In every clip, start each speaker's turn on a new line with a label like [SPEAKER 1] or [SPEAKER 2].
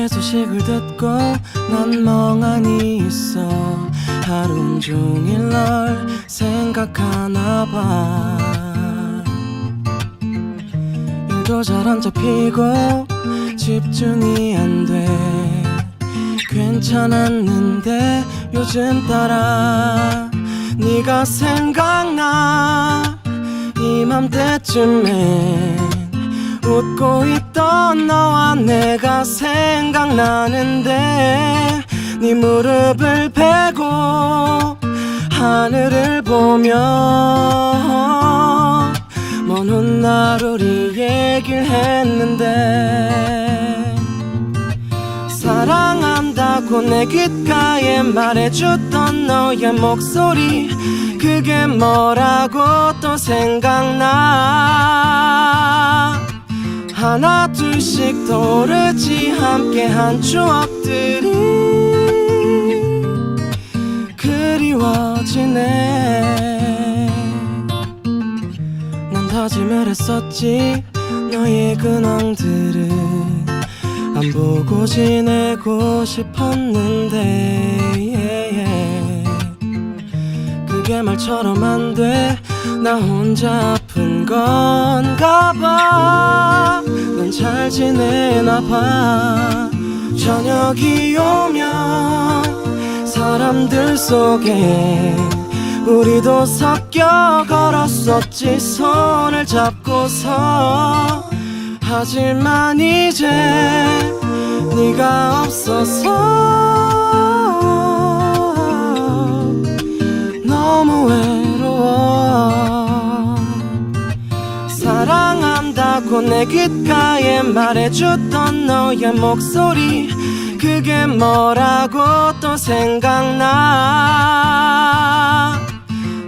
[SPEAKER 1] 너의 소식을 듣고 난 멍하니 있어. 하루 종일 널 생각하나 봐. 일도 잘 안 잡히고 집중이 안 돼. 괜찮았는데 요즘 따라 네가 생각나 이맘때쯤엔 웃고 있던 너와 내가 생각나는데 네 무릎을 베고 하늘을 보며 먼 훗날 우리 얘기를 했는데 사랑한다고 내 귓가에 말해줬던 너의 목소리 그게 뭐라고 또 생각나 하나 둘씩 떠오르지 함께한 추억들이 그리워지네 난 다짐을 했었지 너의 근황들을 안 보고 지내고 싶었는데 yeah, yeah. 그게 말처럼 안 돼 나 혼자 아픈 건가 봐 넌 잘 지내나 봐. 저녁이 오면 사람들 속에 우리도 섞여 걸었었지. 손을 잡고서. 하지만 이제 네가 없어서. 너무 외로워 사랑한다고 내 귓가에 말해줬던 너의 목소리. 그게 뭐라고 또 생각나?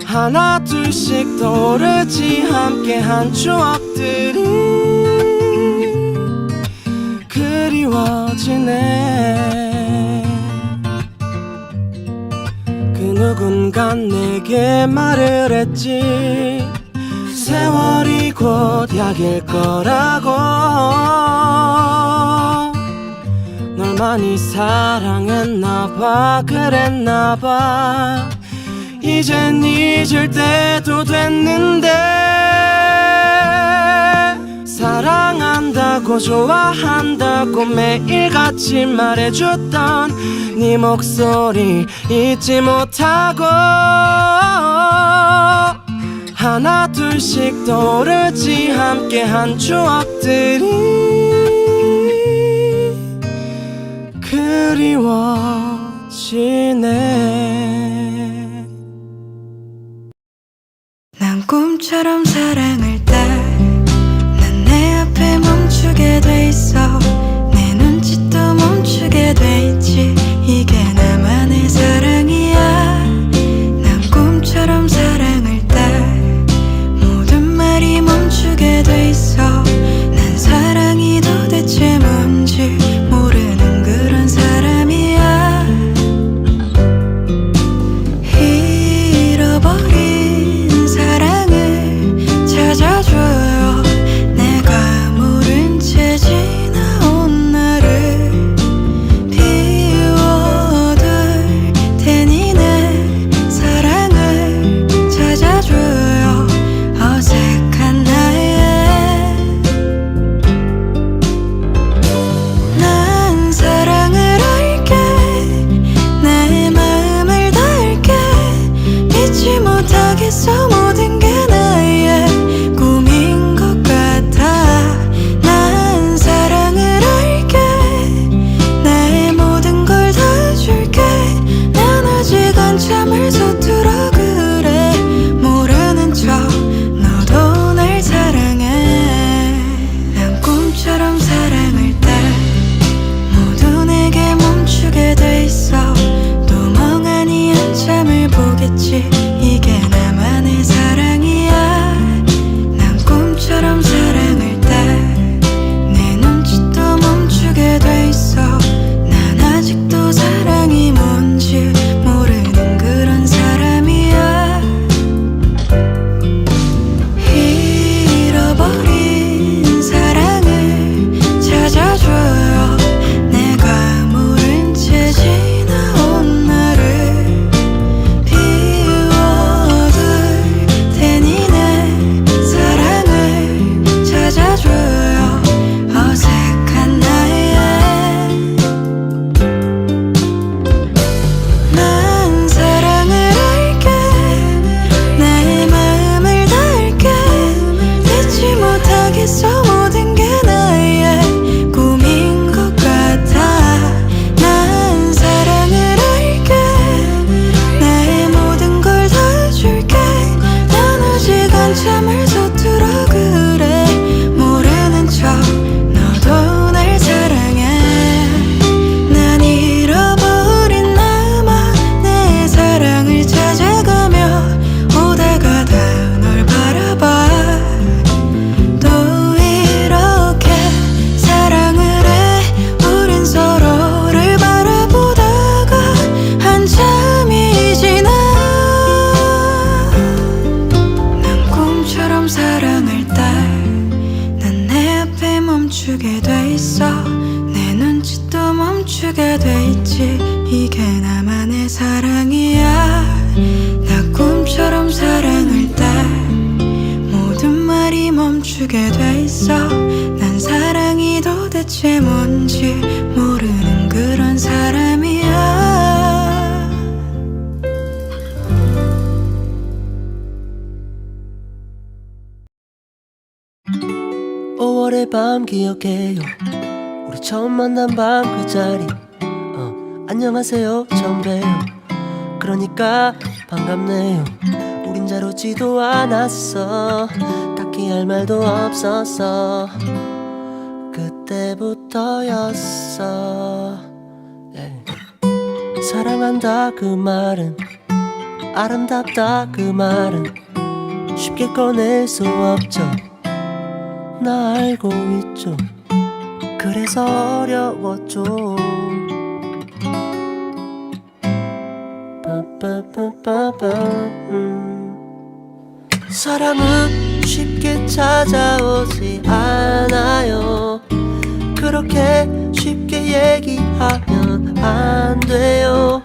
[SPEAKER 1] 하나 둘씩 떠오르지 함께한 추억들이 그리워지네. 그 누군가 내게 말을 했지 세월이 곧 약일 거라고. 널 많이 사랑했나봐 그랬나봐. 이젠 잊을 때도 됐는데. 사랑한다고 좋아한다고 매일같이 말해줬던 네 목소리 잊지 못하고. 하나 둘씩 떠오르지 함께한 추억들이 그리워지네.
[SPEAKER 2] 난 꿈처럼 사랑을 따난내 앞에 멈추게 돼 있어 멈추게 돼 있어. 난 사랑이 도대체 뭔지 모르는 그런 사람이야.
[SPEAKER 3] 5월의 밤 기억해요. 우리 처음 만난 밤 그 자리. 어, 안녕하세요 처음 봬요 그러니까 반갑네요. 우린 잘 오지도 않았어 딱히 할 말도 없었어 그때부터였어. 예. 사랑한다 그 말은 아름답다 그 말은 쉽게 꺼낼 수 없죠. 나 알고 있죠. 그래서 어려웠죠. 빠빠빠빠빠. 음. 사랑은 쉽게 찾아오지 않아요. 그렇게 쉽게 얘기하면 안 돼요.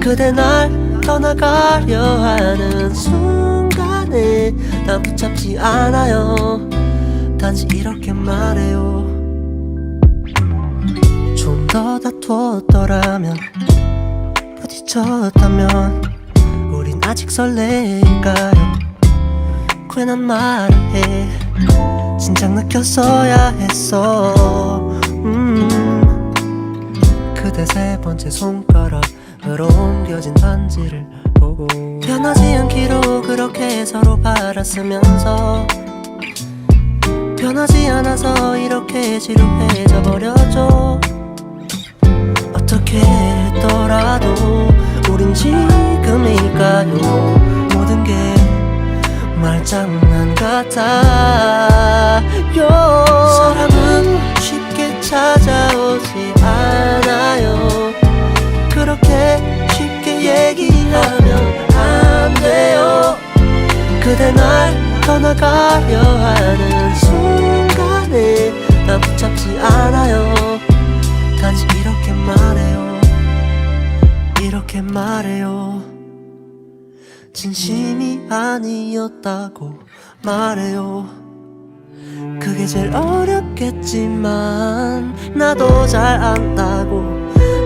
[SPEAKER 3] 그대 날 떠나가려 하는 순간에 난 붙잡지 않아요. 단지 이렇게 말해요. 좀 더 다투었더라면 부딪혔다면 우린 아직 설레일까요 괜한 말을 해? 진작 느꼈어야 했어. 음. 그대 세 번째 손가락으로 옮겨진 반지를 보고 변하지 않기로 그렇게 서로 바랐으면서 변하지 않아서 이렇게 지루해져 버렸죠. 어떻게 했더라도 우린 지금일까요 말 장난 같아요. 사랑은 쉽게 찾아오지 않아요. 그렇게 쉽게 얘기하면 안 돼요. 그대 날 떠나가려 하는 순간에 난 붙잡지 않아요. 단지 이렇게 말해요. 이렇게 말해요 진심이 아니었다고 말해요. 그게 제일 어렵겠지만 나도 잘 안다고.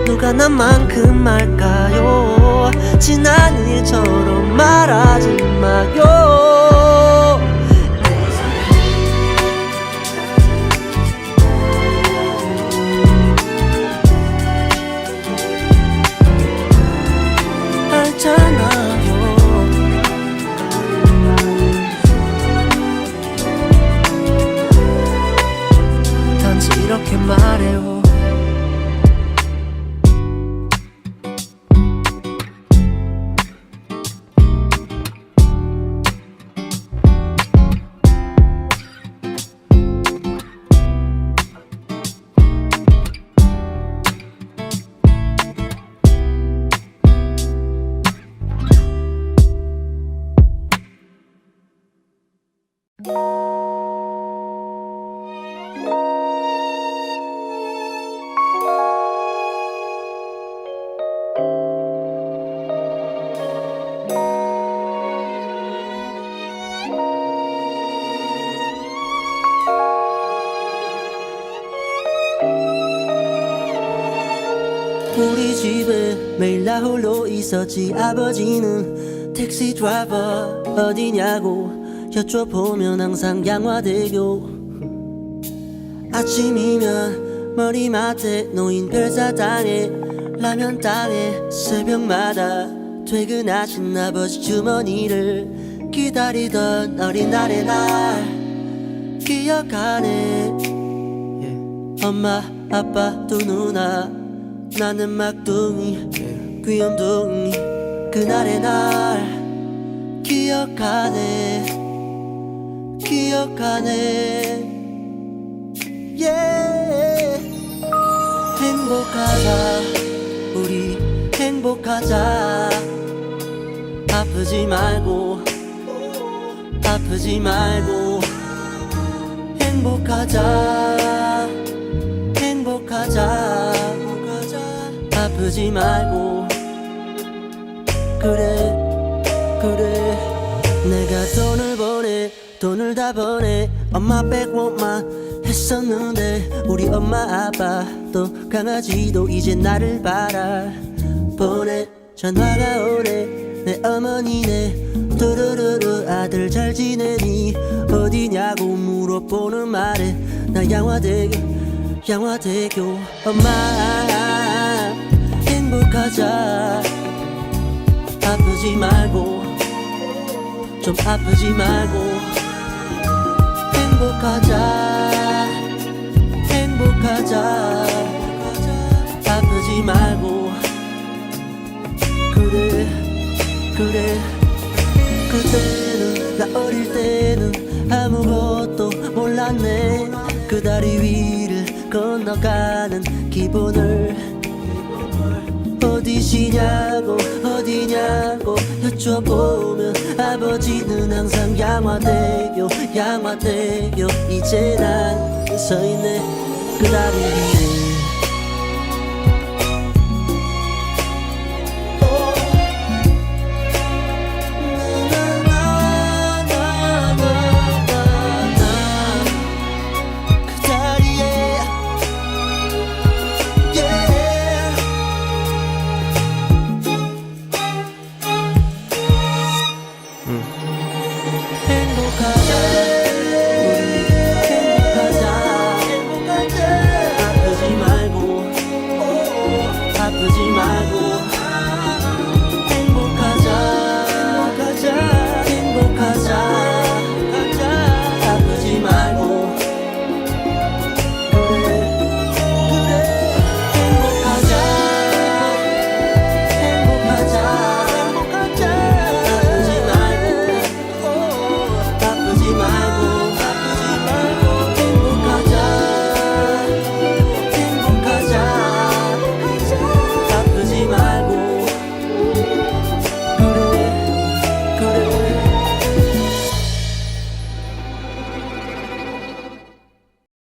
[SPEAKER 3] 누가 나만큼 말까요? 지난 일처럼 말하지 마요 우리 집에 매일 나 홀로 있었지 아버지는 택시 드라이버 어디냐고 여쭤보면 항상 양화대교. 아침이면 머리맡에 놓인 별사탕에 라면 땅에 새벽마다 퇴근하신 아버지 주머니를 기다리던 어린날의 날. 기억하네 예. 엄마 아빠 두 누나 나는 막둥이 귀염둥이 그날의 날. 기억하네 기억하네 yeah. 행복하자. 우리 행복하자. 아프지 말고. 아프지 말고. 행복하자. 행복하자. 아프지 말고. 그래 그래. 내가 돈을 돈을 다 보내. 엄마 백원만 했었는데 우리 엄마 아빠도 강아지도 이제 나를 바라. 보내. 전화가 오네 내 어머니네. 뚜루루루 아들 잘 지내니 어디냐고 물어보는 말에 나 양화대교 양화대교. 엄마 행복하자. 아프지 말고 좀 아프지 말고 행복하자 행복하자. 아프지 말고. 그래 그래. 그때는 나 어릴 때는 아무것도 몰랐네. 그 다리 위를 건너가는 기분을 어디시냐고 어디냐고 여쭤보면 아버지는 항상 양화대교 양화대교. 이제 난 서있네. 그 다리 위에 tengo cara.